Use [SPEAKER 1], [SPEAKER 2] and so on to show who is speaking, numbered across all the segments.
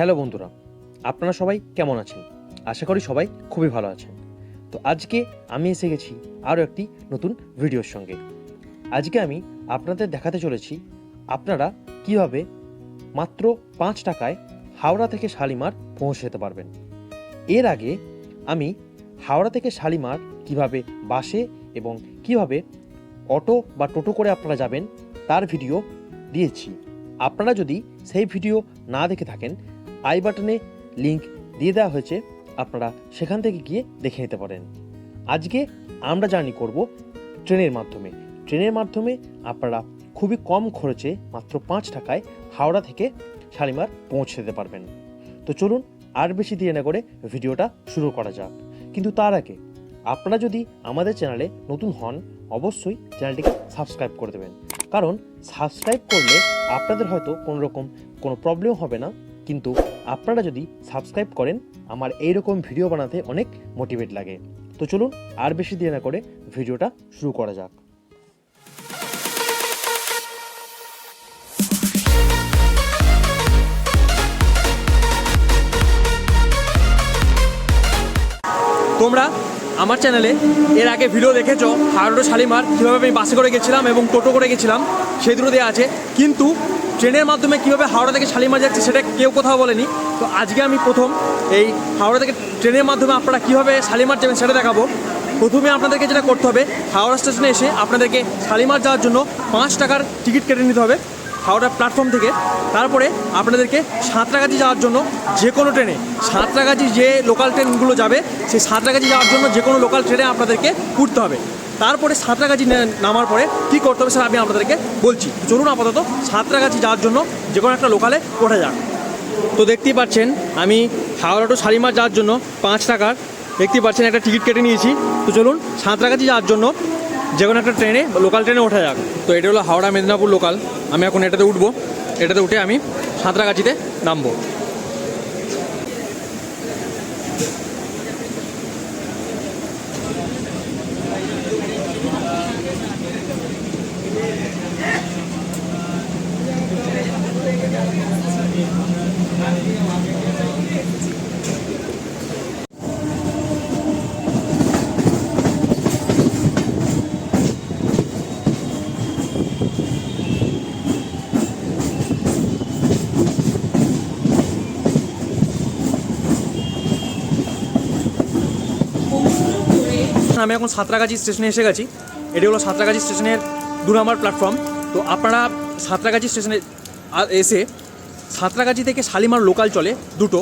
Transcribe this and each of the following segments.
[SPEAKER 1] Hello বন্ধুরা, আপনারা সবাই কেমন আছেন? আশা করি সবাই খুবই ভালো আছেন। তো আজকে আমি এসে গেছি আরও একটি নতুন ভিডিওর সঙ্গে। আজকে আমি আপনাদের দেখাতে চলেছি আপনারা কীভাবে মাত্র পাঁচ টাকায় হাওড়া থেকে শালিমার পৌঁছে যেতে পারবেন। এর আগে আমি হাওড়া থেকে শালিমার কীভাবে বাসে এবং কীভাবে অটো বা টোটো করে আপনারা যাবেন, তার ভিডিও দিয়েছি। আপনারা যদি সেই ভিডিও না দেখে থাকেন আই বাটনে লিংক দিয়ে দেওয়া হয়েছে, আপনারা সেখান থেকে গিয়ে দেখে নিতে পারেন। আজকে আমরা জার্নি করব ট্রেনের মাধ্যমে। ট্রেনের মাধ্যমে আপনারা খুবই কম খরচে মাত্র পাঁচ টাকায় হাওড়া থেকে শালিমার পৌঁছে যেতে পারবেন। তো চলুন আর বেশি দেরি না করে ভিডিওটা শুরু করা যাক। কিন্তু তার আগে আপনারা যদি আমাদের চ্যানেলে নতুন হন, অবশ্যই চ্যানেলটিকে সাবস্ক্রাইব করে দেবেন। কারণ সাবস্ক্রাইব করলে আপনাদের হয়তো কোনো রকম কোনো প্রবলেম হবে না। কিন্তু আপনারা যদি সাবস্ক্রাইব করেন, আমার এইরকম ভিডিও বানাতে অনেক মোটিভেট লাগে। তো চলুন, আর বেশি দেরি না করে ভিডিওটা শুরু করা যাক।
[SPEAKER 2] তোমরা আমার চ্যানেলে এর আগে ভিডিও দেখেছ হাওড়া শালিমার কীভাবে আমি বাসে করে গেছিলাম এবং টোটো করে গেছিলাম, সেই দুটো দেওয়া আছে। কিন্তু ট্রেনের মাধ্যমে কীভাবে হাওড়া থেকে শালিমার যাচ্ছে সেটা কেউ কোথাও বলেনি। তো আজকে আমি প্রথম এই হাওড়া থেকে ট্রেনের মাধ্যমে আপনারা কীভাবে শালিমার যাবেন সেটা দেখাবো। প্রথমে আপনাদেরকে যেটা করতে হবে, হাওড়া স্টেশনে এসে আপনাদেরকে শালিমার যাওয়ার জন্য পাঁচ টাকার টিকিট কেটে নিতে হবে হাওড়া প্ল্যাটফর্ম থেকে। তারপরে আপনাদেরকে সাঁতরাগাছি যাওয়ার জন্য যে কোনো ট্রেনে, সাঁতরাগাছি যে লোকাল ট্রেনগুলো যাবে, সেই সাঁতরাগাছি যাওয়ার জন্য যে কোনো লোকাল ট্রেনে আপনাদেরকে উঠতে হবে। তারপরে সাঁতরাগাছি নামার পরে কী করতে হবে স্যার আমি আপনাদেরকে বলছি। চলুন আপাতত সাঁতরাগাছি যাওয়ার জন্য যে কোনো একটা লোকালে ওঠা যাক। তো দেখতেই পাচ্ছেন, আমি হাওড়া টু শালিমার যাওয়ার জন্য পাঁচ টাকার, দেখতেই পাচ্ছেন একটা টিকিট কেটে নিয়েছি। তো চলুন সাঁতরাগাছি যাওয়ার জন্য যে কোনো একটা ট্রেনে, লোকাল ট্রেনে ওঠা যাক। তো এটা হলো হাওড়া মেদিনীপুর লোকাল। আমি এখন এটাতে উঠবো। এটাতে উঠে আমি সাঁতরাগাছিতে নামবো। আমি এখন সাঁতরাগাছি স্টেশনে এসে গেছি। এটি হলো সাঁতরাগাছি স্টেশনের দু নম্বর প্ল্যাটফর্ম তো আপনারা সাঁতরাগাছি স্টেশনে এসে সাঁতরাগাছি থেকে শালিমার লোকাল চলে দুটো।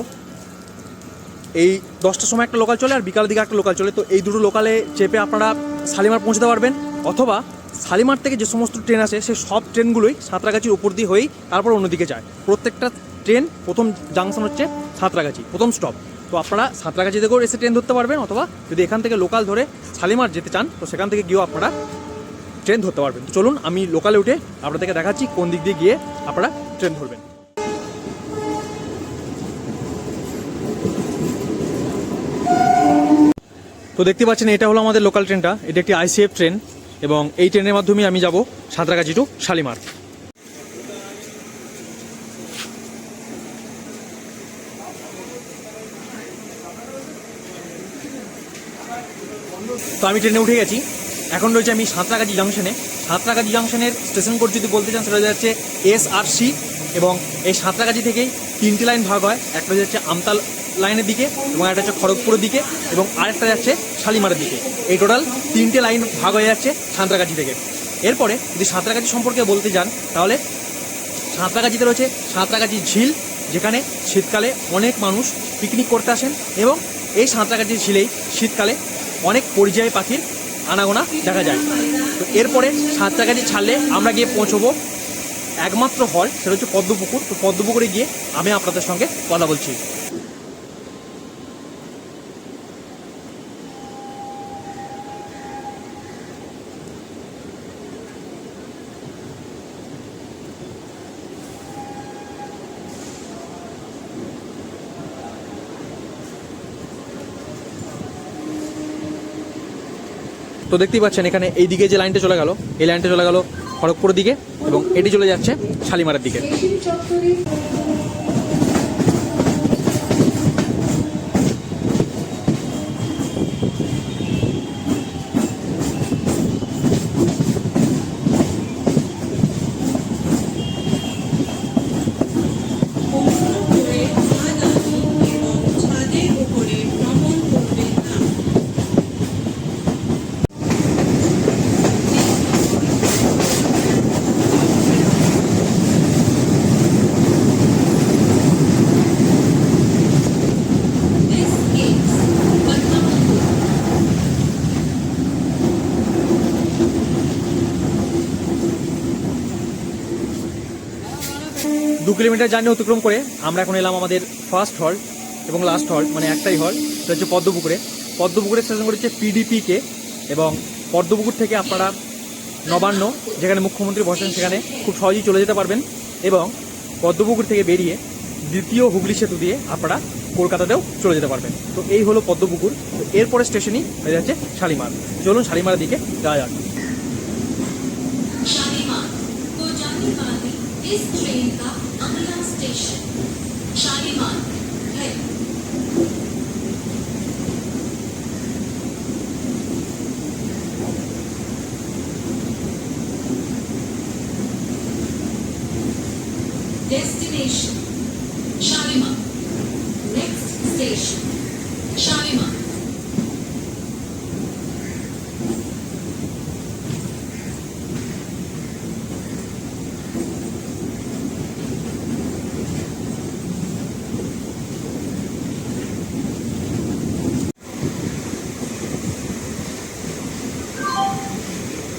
[SPEAKER 2] এই দশটার সময় একটা লোকাল চলে আর বিকালের দিকে একটা লোকাল চলে। তো এই দুটো লোকালে চেপে আপনারা শালিমার পৌঁছতে পারবেন। অথবা শালিমার থেকে যে সমস্ত ট্রেন আসে সেই সব ট্রেনগুলোই সাঁতরাগাছির উপর দিয়ে হয়েই তারপর অন্যদিকে যায়। প্রত্যেকটা ট্রেন প্রথম জাংশন হচ্ছে সাঁতরাগাছি, প্রথম স্টপ তো আপনারা সাঁতরাগাছি থেকেও এসে ট্রেন ধরতে পারবেন অথবা যদি এখান থেকে লোকাল ধরে শালিমার যেতে চান, তো সেখান থেকে গিয়েও আপনারা ট্রেন ধরতে পারবেন। তো চলুন, আমি লোকালে উঠে আপনাদেরকে দেখাচ্ছি কোন দিক দিয়ে গিয়ে আপনারা ট্রেন ধরবেন। তো দেখতে পাচ্ছেন, এটা হলো আমাদের লোকাল ট্রেনটা এটা একটি আইসিএফ ট্রেন এবং এই ট্রেনের মাধ্যমে আমি যাব সাঁতরাগাছি টু শালিমার। তো আমি ট্রেনে উঠে গেছি। এখন রয়েছে আমি সাঁতরাগাছি জাংশনে। সাঁতরাগাছি জাংশনের স্টেশন কোড যদি বলতে চান, সেটা যাচ্ছে এস আর সি এবং এই সাঁতরাগাছি থেকেই তিনটি লাইন ভাগ হয়। একটা যাচ্ছে আমতাল লাইনের দিকে এবং একটা হচ্ছে খড়গপুরের দিকে এবং আরেকটা যাচ্ছে শালিমারের দিকে। এই টোটাল তিনটে লাইন ভাগ হয়ে যাচ্ছে সাঁতরাগাছি থেকে। এরপরে যদি সাঁতরাগাছি সম্পর্কে বলতে যান, তাহলে সাঁতরাগাছিতে রয়েছে সাঁতরাগাছি ঝিল, যেখানে শীতকালে অনেক মানুষ পিকনিক করতে আসেন এবং এই সাঁতরাগাছি ঝিলেই শীতকালে অনেক পরিযায়ী পাখির আনাগোনা দেখা যায়। তো এরপরে সাঁতরাগাছি ছাড়লে আমরা গিয়ে পৌঁছবো। একমাত্র হল সেটা হচ্ছে পদ্মপুকুর। তো পদ্মপুকুরে গিয়ে আমি আপনাদের সঙ্গে কথা বলছি। তো দেখতেই পাচ্ছেন, এখানে এই দিকে যে লাইনটা চলে গেল, এই লাইনটা চলে গেল খড়গপুরের দিকে এবং এটি চলে যাচ্ছে শালিমারের দিকে। কিলোমিটার জার্নি অতিক্রম করে আমরা এখন এলাম আমাদের ফার্স্ট হল এবং লাস্ট হল মানে একটাই হল সেটা হচ্ছে পদ্মপুকুরে পদ্মপুকুরে স্টেশন করেছে পিডিপিকে এবং পদ্মপুকুর থেকে আপনারা নবান্ন যেখানে মুখ্যমন্ত্রী বসেন সেখানে খুব সহজেই চলে যেতে পারবেন এবং পদ্মপুকুর থেকে বেরিয়ে দ্বিতীয় হুগলি সেতু দিয়ে আপনারা কলকাতাতেও চলে যেতে পারবেন তো এই হলো পদ্মপুকুর তো এরপরে স্টেশনই হয়ে যাচ্ছে শালিমার চলুন শালিমারের দিকে যাওয়া যাক
[SPEAKER 3] शालीमार को जाने वाली इस ट्रेन का Ambulans station. Şaliman. Hayır. Destination.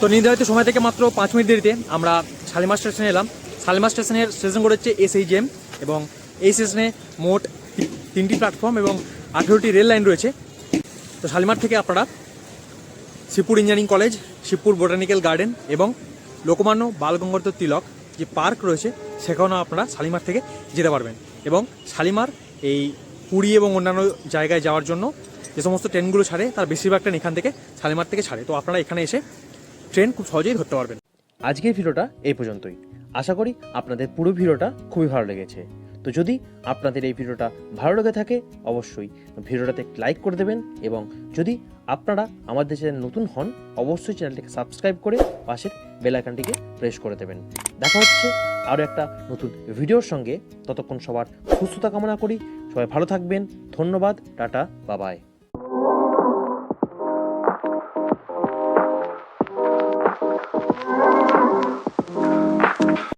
[SPEAKER 2] তো নির্ধারিত সময় থেকে মাত্র পাঁচ মিনিট দেরিতে আমরা শালিমার স্টেশনে এলাম। শালিমার স্টেশনের স্টেশন করেছে এসএইচএম এবং এই স্টেশনে মোট তিনটি প্ল্যাটফর্ম এবং আঠেরোটি রেল লাইন রয়েছে। তো শালিমার থেকে আপনারা Shibpur engineering college, Shibpur botanical garden এবং লোকমান্য বালগঙ্গাধর তিলক যে পার্ক রয়েছে, সেখানেও আপনারা শালিমার থেকে যেতে পারবেন। এবং শালিমার এই পুরী এবং অন্যান্য জায়গায় যাওয়ার জন্য যে সমস্ত ট্রেনগুলো ছাড়ে, তার বেশিরভাগ ট্রেন এখান থেকে শালিমার থেকে ছাড়ে। তো আপনারা এখানে এসে ট্রেন খুব সহজেই ধরতে পারবেন।
[SPEAKER 1] আজকের ভিডিওটা এই পর্যন্তই। আশা করি আপনাদের পুরো ভিডিওটা খুবই ভালো লেগেছে। তো যদি আপনাদের এই ভিডিওটা ভালো লেগে থাকে, অবশ্যই ভিডিওটাতে লাইক করে দেবেন এবং যদি আপনারা আমাদের চ্যানেল নতুন হন, অবশ্যই চ্যানেলটিকে সাবস্ক্রাইব করে পাশের বেল আইকনটিকে প্রেস করে দেবেন। দেখা হচ্ছে আরও একটা নতুন ভিডিওর সঙ্গে। ততক্ষণ সবার সুস্থতা কামনা করি। সবাই ভালো থাকবেন। ধন্যবাদ। টাটা। বাবাই